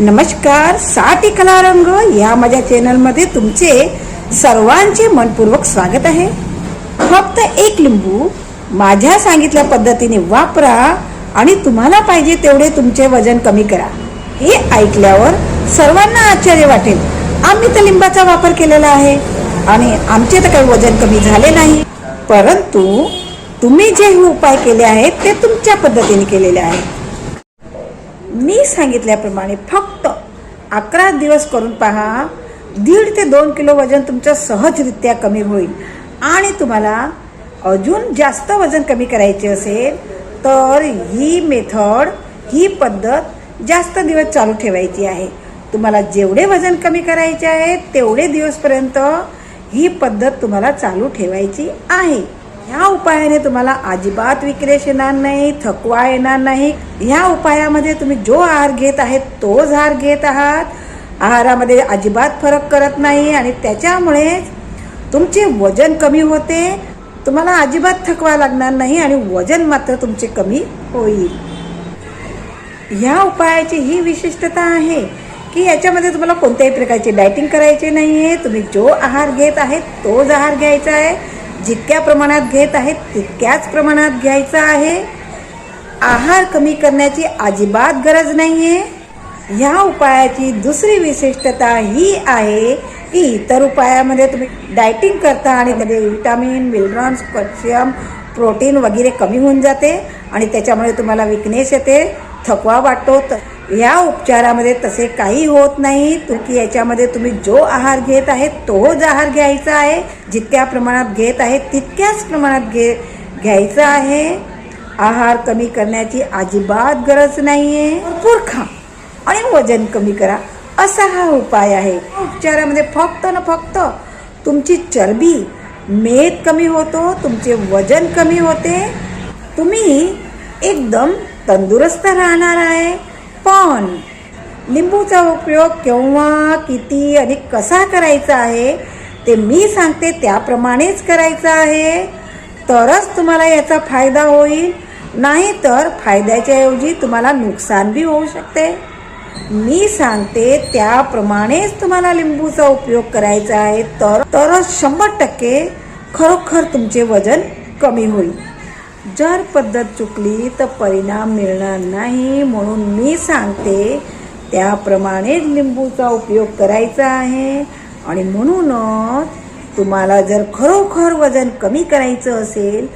नमस्कारसाठी कला रंग या माझ्या चॅनलमध्ये तुमचे सर्वांचे मनपूर्वक स्वागत आहे. फक्त एक लिंबू माझ्या सांगितल्या पद्धतीने वापरा आणि तुम्हाला पाहिजे तेवढे तुमचे वजन कमी करा. हे ऐकल्यावर सर्वांना आश्चर्य वाटेल आम्ही तर लिंबाचा वापर केलेला आहे आणि आमचे तर काही वजन कमी झाले नाही. परंतु तुम्ही जे हे उपाय केले आहेत ते तुमच्या पद्धतीने केलेले आहेत. मी सांगितल्याप्रमाणे फक्त अकरा दिवस करून पहा दीड ते दोन किलो वजन तुमचं सहजरित्या कमी होईल. आणि तुम्हाला अजून जास्त वजन कमी करायचे असेल तर ही मेथड ही पद्धत जास्त दिवस चालू ठेवायची आहे. तुम्हाला जेवढे वजन कमी करायचे आहे तेवढे दिवसपर्यंत ही पद्धत तुम्हाला चालू ठेवायची आहे. ह्या उपायाने तुम्हाला अजिबात विक्रेश येणार नाही थकवा येणार नाही. ह्या उपायामध्ये तुम्ही जो आहार घेत आहेत तोच आहार घेत आहात. आहारामध्ये अजिबात फरक करत नाही आणि त्याच्यामुळे तुमचे वजन कमी होते. तुम्हाला अजिबात थकवा लागणार नाही आणि वजन मात्र तुमचे कमी होईल. ह्या उपायाची ही विशिष्टता आहे की याच्यामध्ये तुम्हाला कोणत्याही प्रकारची डायटिंग करायची नाही आहे तुम्ही जो आहार घेत आहेत तोच आहार घ्यायचा आहे. जितक्या प्रमाणात घेत आहेत तितक्याच प्रमाणात घ्यायचा आहे. आहार कमी करण्याची अजिबात गरज नाही आहे ह्या उपायाची दुसरी विशिष्टता ही आहे की इतर उपायामध्ये तुम्ही डायटिंग करता आणि त्यामध्ये विटामिन मिनरल्स कॅल्शियम प्रोटीन वगैरे कमी होऊन जाते आणि त्याच्यामुळे तुम्हाला विकनेस येते थकवा वाटतो. या उपचारामध्ये तसे काही होत नाही. की याच्यामध्ये तुम्ही जो आहार घेत आहे तोच आहार घ्यायचा आहे. जितक्या प्रमाणात घेत आहे तितक्याच प्रमाणात घे घ्यायचा आहे. आहार कमी करण्याची अजिबात गरज नाही आहे भरपूर खा आणि वजन कमी करा. असा हा उपाय आहे. उपचारामध्ये फक्त ना फक्त तुमची चरबी मेद कमी होतो तुमचे वजन कमी होते. तुम्ही एकदम तंदुरुस्त राहणार आहे. पण लिंबूचा उपयोग केव्हा किती आणि कसा करायचा आहे ते मी सांगते त्याप्रमाणेच करायचं आहे. तरच तुम्हाला याचा फायदा होईल. नाही तर फायद्याच्या ऐवजी तुम्हाला नुकसान बी होऊ शकते. मी सांगते त्याप्रमाणेच तुम्हाला लिंबूचा उपयोग करायचा आहे. तर तरच शंभर टक्के खरोखर तुमचे वजन कमी होईल. जर पद्धत चुकली तर परिणाम मिळणार नाही म्हणून मी सांगते त्याप्रमाणेच लिंबूचा उपयोग करायचा आहे. आणि म्हणूनच तुम्हाला जर खरोखर वजन कमी करायचं असेल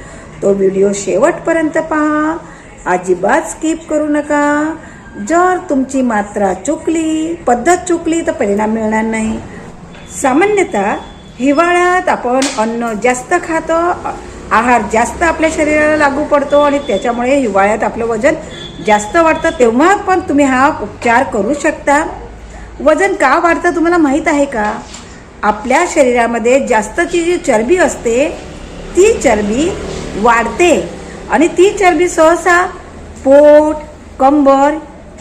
तो व्हिडिओ शेवटपर्यंत पहा. अजिबात स्किप करू नका. जर तुमची मात्रा चुकली पद्धत चुकली तर परिणाम मिळणार नाही. सामान्यतः हिवाळ्यात आपण अन्न जास्त खातो. आहार जास्त आपल्या शरीराला लागू पडतो आणि त्याच्यामुळे हिवाळ्यात आपलं वजन जास्त वाढतं तेव्हा पण तुम्ही हा उपचार करू शकता. वजन का वाढतं तुम्हाला माहीत आहे का? आपल्या शरीरामध्ये जास्तची जी चरबी असते ती चरबी वाढते. आणि ती चरबी सहसा पोट कंबर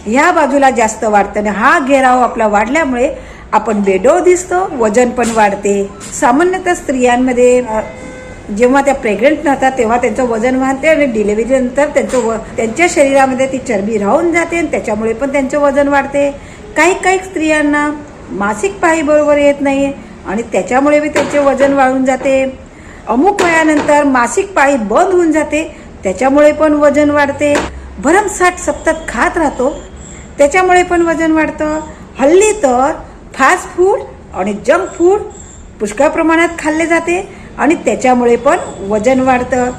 ह्या बाजूला जास्त वाढतं आणि हा घेराव आपला वाढल्यामुळे आपण बेडो दिसतो वजन पण वाढते. सामान्यतः स्त्रियांमध्ये जेव्हा त्या प्रेग्नंट नसतात तेव्हा त्यांचं वजन वाढते आणि डिलिव्हरीनंतर त्यांचं व त्यांच्या शरीरामध्ये ती चरबी राहून जाते आणि त्याच्यामुळे पण त्यांचं वजन वाढते. काही काही स्त्रियांना मासिक पाळी बरोबर येत नाही आणि त्याच्यामुळे बी त्यांचे वजन वाढून जाते. अमुक वयानंतर मासिक पाळी बंद होऊन जाते त्याच्यामुळे पण वजन वाढते. भरमसाठ सतत खात राहतो त्याच्यामुळे पण वजन वाढतं. हल्ली तर फास्ट फूड आणि जंक फूड पुष्कळ प्रमाणात खाल्ले जाते. आणि त्याच्यामुळे पण वजन वाढतं.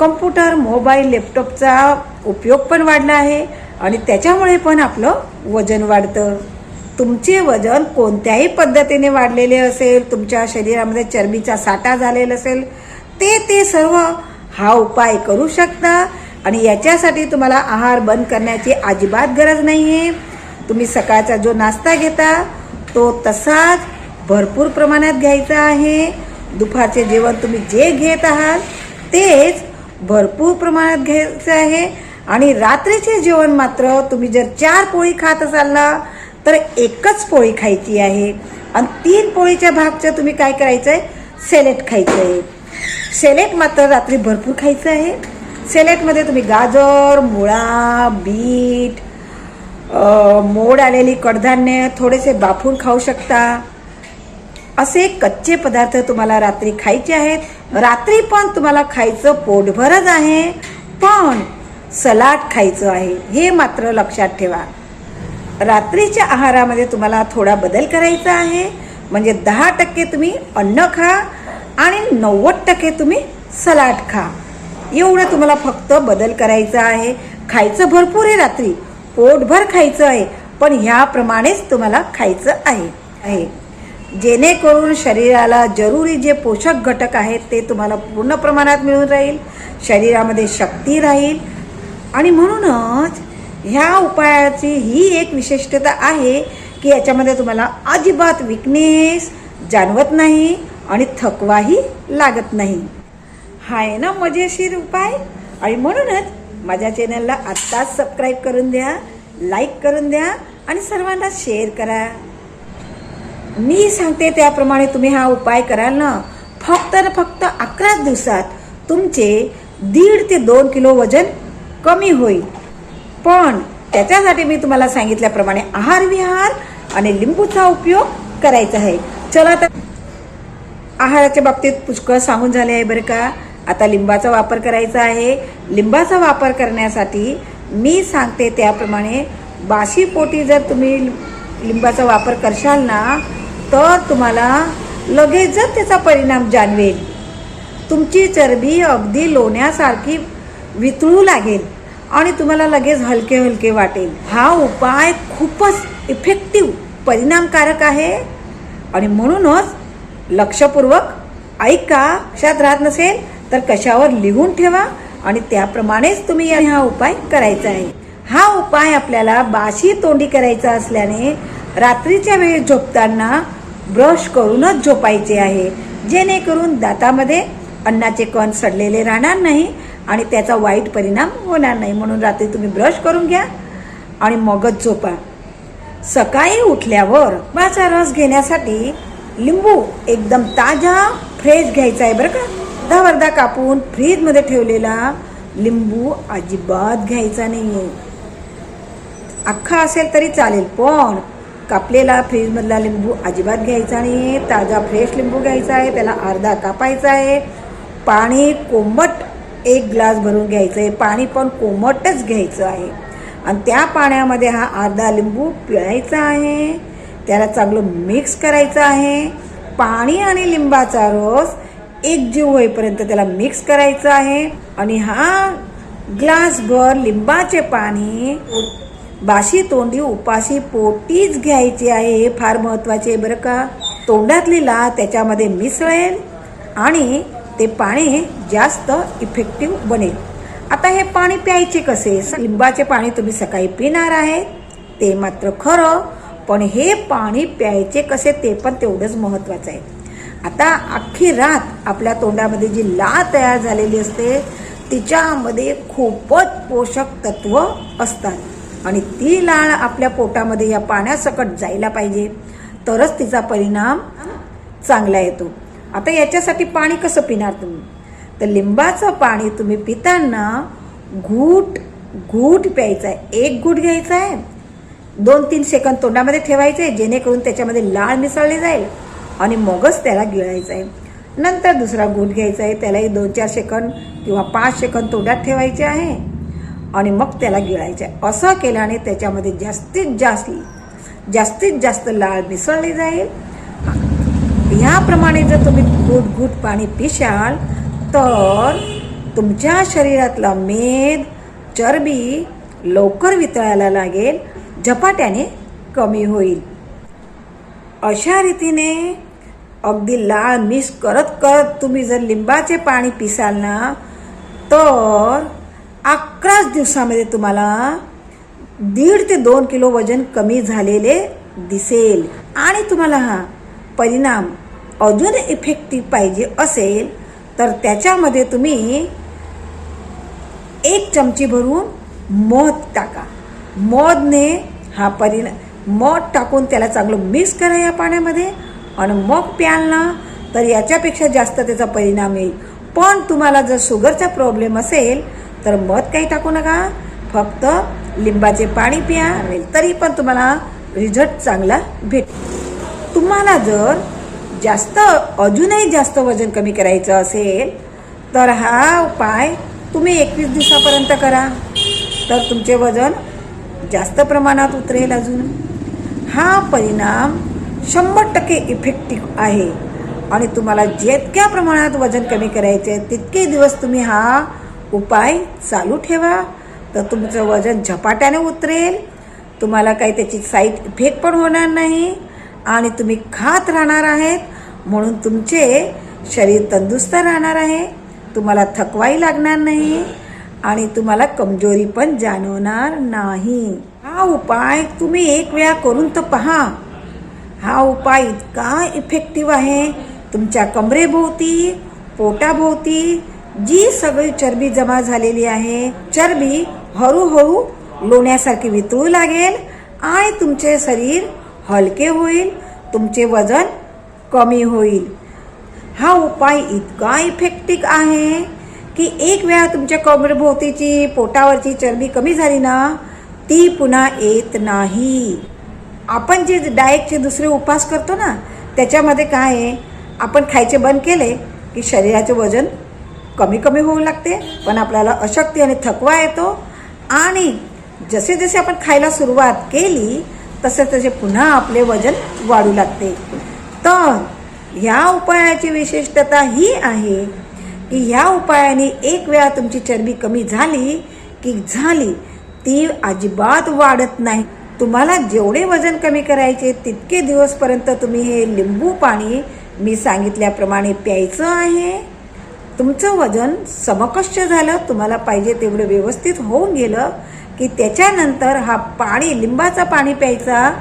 कम्प्युटर मोबाईल लॅपटॉपचा उपयोग पण वाढला आहे आणि त्याच्यामुळे पण आपलं वजन वाढतं. तुमचे वजन कोणत्याही पद्धतीने वाढलेले असेल तुमच्या शरीरामध्ये चरबीचा साठा झालेला असेल ते ते सर्व हा उपाय करू शकता आणि याच्यासाठी तुम्हाला आहार बंद करण्याची अजिबात गरज नाही आहे तुम्ही सकाळचा जो नाश्ता घेता तो तसाच भरपूर प्रमाणात घ्यायचा आहे. दुपारचे जेवण तुम्ही जे घेत आहात तेच भरपूर प्रमाणात घ्यायचं आहे. आणि रात्रीचे जेवण मात्र तुम्ही जर चार पोळी खात असाल ना तर एकच पोळी खायची आहे. आणि तीन पोळीच्या भागचं तुम्ही काय करायचं आहे सेलेट खायचं आहे सेलेट मात्र रात्री भरपूर खायचं आहे. सेलेटमध्ये तुम्ही गाजर मुळा बीट मोड आलेली कडधान्य थोडेसे बाफून खाऊ शकता. असे कच्चे पदार्थ तुम्हाला रात्री खायचे आहेत. रात्री पण तुम्हाला खायचं पोटभरच आहे. पण सलाड खायचं आहे हे मात्र लक्षात ठेवा. रात्रीच्या आहारामध्ये तुम्हाला थोडा बदल करायचा आहे. म्हणजे दहा टक्के तुम्ही अन्न खा आणि नव्वद टक्के तुम्ही सलाड खा. एवढं तुम्हाला फक्त बदल करायचा आहे. खायचं भरपूर आहे रात्री. पोटभर खायचं आहे. पण ह्याप्रमाणेच तुम्हाला खायचं आहे. आहे. जेणेकरून शरीराला जरुरी जे पोषक घटक आहेत ते तुम्हाला पूर्ण प्रमाणात मिळून राहील शरीरामध्ये शक्ती राहील. आणि म्हणूनच ह्या उपायाची ही एक विशिष्टता आहे की याच्यामध्ये तुम्हाला अजिबात विकनेस जाणवत नाही आणि थकवाही लागत नाही. हा आहे ना मजेशीर उपाय? आणि म्हणूनच माझ्या चॅनलला आत्ताच सबस्क्राईब करून द्या लाईक करून द्या आणि सर्वांना शेअर करा. मी सांगते त्याप्रमाणे तुम्ही हा उपाय कराल ना फक्त ना फक्त अकराच दिवसात तुमचे दीड ते दोन किलो वजन कमी होईल. पण त्याच्यासाठी मी तुम्हाला सांगितल्याप्रमाणे आहार विहार आणि लिंबूचा उपयोग करायचा आहे. चला तर आहाराच्या बाबतीत पुष्कळ सांगून झाले आहे बरं का. आता लिंबाचा वापर करायचा आहे. लिंबाचा वापर करण्यासाठी मी सांगते त्याप्रमाणे बाशी पोटी जर तुम्ही लिंबाचा वापर करशाल ना तर तुम्हाला लगेचच त्याचा परिणाम जाणवेल. तुमची चरबी अगदी लोण्यासारखी वितळू लागेल आणि तुम्हाला लगेच हलके हलके वाटेल. हा उपाय खूपच इफेक्टिव्ह परिणामकारक आहे. आणि म्हणूनच लक्षपूर्वक ऐका. लक्षात राहत नसेल तर कशावर लिहून ठेवा आणि त्याप्रमाणेच तुम्ही हा उपाय करायचा आहे. हा उपाय आपल्याला बाशी तोंडी करायचा असल्याने रात्रीच्या वेळी झोपताना ब्रश करूनच झोपायचे आहे. जेणेकरून दातामध्ये अन्नाचे कण सडलेले राहणार नाही आणि त्याचा वाईट परिणाम होणार नाही. म्हणून रात्री तुम्ही ब्रश करून घ्या आणि मगच झोपा. सकाळी उठल्यावर माझा रस घेण्यासाठी लिंबू एकदम ताजा फ्रेश घ्यायचा आहे बरं का. दहा वर्धा कापून फ्रीजमध्ये ठेवलेला लिंबू अजिबात घ्यायचा नाही आहे अख्खा असेल तरी चालेल पण कापलेला फ्रीजमधला लिंबू अजिबात घ्यायचा नाही ताजा फ्रेश लिंबू घ्यायचा आहे. त्याला अर्धा कापायचा आहे. पाणी कोमट एक ग्लास भरून घ्यायचं आहे पाणी पण कोमटच घ्यायचं आहे. आणि त्या पाण्यामध्ये हा अर्धा लिंबू पिळायचा आहे. त्याला चांगलं मिक्स करायचं आहे. पाणी आणि लिंबाचा रस एक जीव होईपर्यंत त्याला मिक्स करायचं आहे. आणि हा ग्लासभर लिंबाचे पाणी बाशी तोंडी उपाशी पोटीच घ्यायची आहे हे फार महत्त्वाचे आहे बरं का. तोंडातली ला त्याच्यामध्ये मिसळेल आणि ते पाणी जास्त इफेक्टिव्ह बनेल. आता हे पाणी प्यायचे कसे? लिंबाचे पाणी तुम्ही सकाळी पिणार आहे ते मात्र खरं पण हे पाणी प्यायचे कसे ते पण तेवढंच महत्त्वाचं आहे. आता अख्खी रात आपल्या तोंडामध्ये जी ला तयार झालेली असते तिच्यामध्ये खूपच पोषक तत्व असतात. आणि ती लाळ आपल्या पोटामध्ये या पाण्यासकट जायला पाहिजे. तरच तिचा परिणाम चांगला येतो. आता याच्यासाठी पाणी कसं पिणार तुम्ही? तर लिंबाचं पाणी तुम्ही पिताना घूट घूट प्यायचा आहे. एक घूट घ्यायचा आहे. दोन तीन सेकंद तोंडामध्ये ठेवायचे आहे जेणेकरून त्याच्यामध्ये लाळ मिसळली जाईल आणि मगच त्याला गिळायचं आहे. नंतर दुसरा घूट घ्यायचा आहे. त्यालाही दोन चार सेकंद किंवा पाच सेकंद तोंडात ठेवायचे आहे. आणि मग त्याला गिळायचं. आहे असं केल्याने त्याच्यामध्ये जास्तीत जास्त जास्तीत जास्त लाळ मिसळली जाईल. ह्याप्रमाणे जर तुम्ही घूट घूट पाणी पिशाल तर तुमच्या शरीरातला मेद चरबी लवकर वितळायला लागेल. झपाट्याने कमी होईल. अशा रीतीने अगदी लाळ मिस करत करत तुम्ही जर लिंबाचे पाणी पिसाल ना तर दिवसामध्ये तुम्हाला दीड ते दोन किलो वजन कमी झालेले दिसेल. आणि तुम्हाला हा परिणाम अजून इफेक्टिव्ह पाहिजे असेल तर त्याच्यामध्ये तुम्ही एक चमची भरून मध टाका. मधने हा परिणाम मध टाकून त्याला चांगलं मिक्स करा या पाण्यामध्ये आणि मग प्याल ना तर याच्यापेक्षा जास्त त्याचा परिणाम येईल. पण तुम्हाला जर शुगरचा प्रॉब्लेम असेल तर मध काही टाकू नका. फक्त लिंबाचे पाणी प्या तरी पण तुम्हाला रिझल्ट चांगला भेट तुम्हाला जर जास्त अजूनही जास्त वजन कमी करायचं असेल तर हा उपाय तुम्ही एकवीस दिवसापर्यंत करा. तर तुमचे वजन जास्त प्रमाणात उतरेल अजून. हा परिणाम शंभर टक्के इफेक्टिव्ह आहे. आणि तुम्हाला जितक्या प्रमाणात वजन कमी करायचे आहे तितके दिवस तुम्ही हा उपाय चालू ठेवा. तर तुमचं वजन झपाट्याने उतरेल. तुम्हाला काही त्याची साईड इफेक्ट पण होणार नाही. आणि तुम्ही खात राहणार आहेत. म्हणून तुमचे शरीर तंदुरुस्त राहणार आहे. तुम्हाला थकवाही लागणार नाही. आणि तुम्हाला कमजोरी पण जाणवणार नाही. हा उपाय तुम्ही एक वेळा करून तर पहा. हा उपाय इतका इफेक्टिव्ह आहे. तुमच्या कमरेभोवती पोटाभोवती जी सगळी चरबी जमा झालेली आहे चरबी हळूहळू लोण्यासारखी वितळू लागेल आणि तुमचे शरीर हलके होईल तुमचे वजन कमी होईल. हा उपाय इतका इफेक्टिक आहे की एक वेळा तुमच्या कमरभोवतीची पोटावरची चरबी कमी झाली ना ती पुन्हा येत नाही. आपण जे डाएटचे दुसरे उपास करतो ना त्याच्यामध्ये काय आहे? आपण खायचे बंद केले की शरीराचे वजन कमी कमी होऊ लागते पण आपल्याला अशक्ती आणि थकवा येतो. आणि जसे जसे आपण खायला सुरुवात केली तसे तसे पुन्हा आपले वजन वाढू लागते. तर ह्या उपायाची विशिष्टता ही आहे की ह्या उपायाने एक वेळा तुमची चरबी कमी झाली की झाली ती अजिबात वाढत नाही. तुम्हाला जेवढे वजन कमी करायचे तितके दिवसपर्यंत तुम्ही हे लिंबू पाणी मी सांगितल्याप्रमाणे प्यायचं आहे. तुमचं वजन समकक्ष झालं तुम्हाला पाहिजे तेवढं व्यवस्थित होऊन गेलं की त्याच्यानंतर हा पाणी लिंबाचा पाणी प्यायचा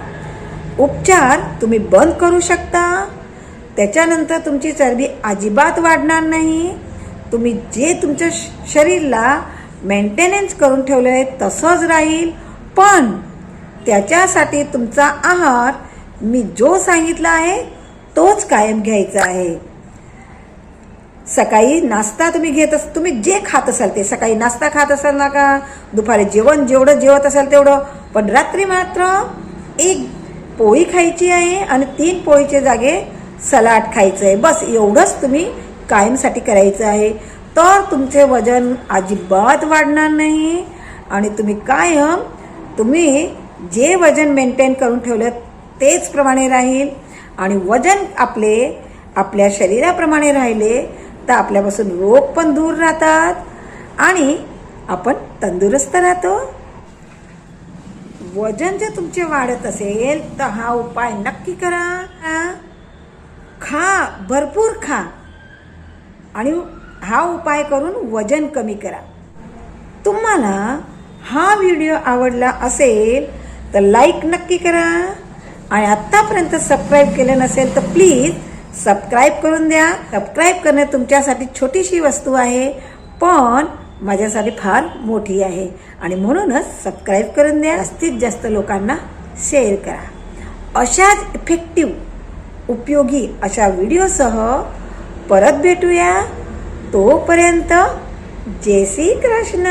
उपचार तुम्ही बंद करू शकता. त्याच्यानंतर तुमची चरबी अजिबात वाढणार नाही. तुम्ही जे तुमच्या श- शरीरला मेंटेनन्स करून ठेवलं आहे तसंच राहील. पण त्याच्यासाठी तुमचा आहार मी जो सांगितला आहे तोच कायम घ्यायचा आहे. सकाळी नाश्ता तुम्ही घेत अस तुम्ही जे खात असाल ते. सकाळी नाश्ता खात असाल ना का? दुपारी जेवण जेवढं जेवत असाल तेवढं. पण रात्री मात्र एक पोळी खायची आहे आणि तीन पोळीच्या जागे सलाड खायचं आहे बस एवढंच तुम्ही कायमसाठी करायचं आहे. तर तुमचे वजन अजिबात वाढणार नाही आणि तुम्ही कायम तुम्ही जे वजन मेंटेन करून ठेवलं तेच प्रमाणे राहील आणि वजन आपले आपल्या शरीराप्रमाणे राहिले तर आपल्यापासून रोग पण दूर राहतात आणि आपण तंदुरुस्त राहतो. वजन जर तुमचे वाढत असेल तर हा उपाय नक्की करा. खा भरपूर खा. आणि हा उपाय करून वजन कमी करा. तुम्हाला हा व्हिडिओ आवडला असेल तर लाईक नक्की करा. आणि आत्तापर्यंत सबस्क्राईब केलं नसेल तर प्लीज सबस्क्राईब करून द्या. सबस्क्राईब करणे तुमच्यासाठी छोटीशी वस्तू आहे पण माझ्यासाठी फार मोठी आहे. आणि म्हणूनच सबस्क्राईब करून द्या. जास्तीत जास्त लोकांना शेअर करा. अशाच इफेक्टिव्ह उपयोगी अशा व्हिडिओसह परत भेटूया. तोपर्यंत जय श्री कृष्ण.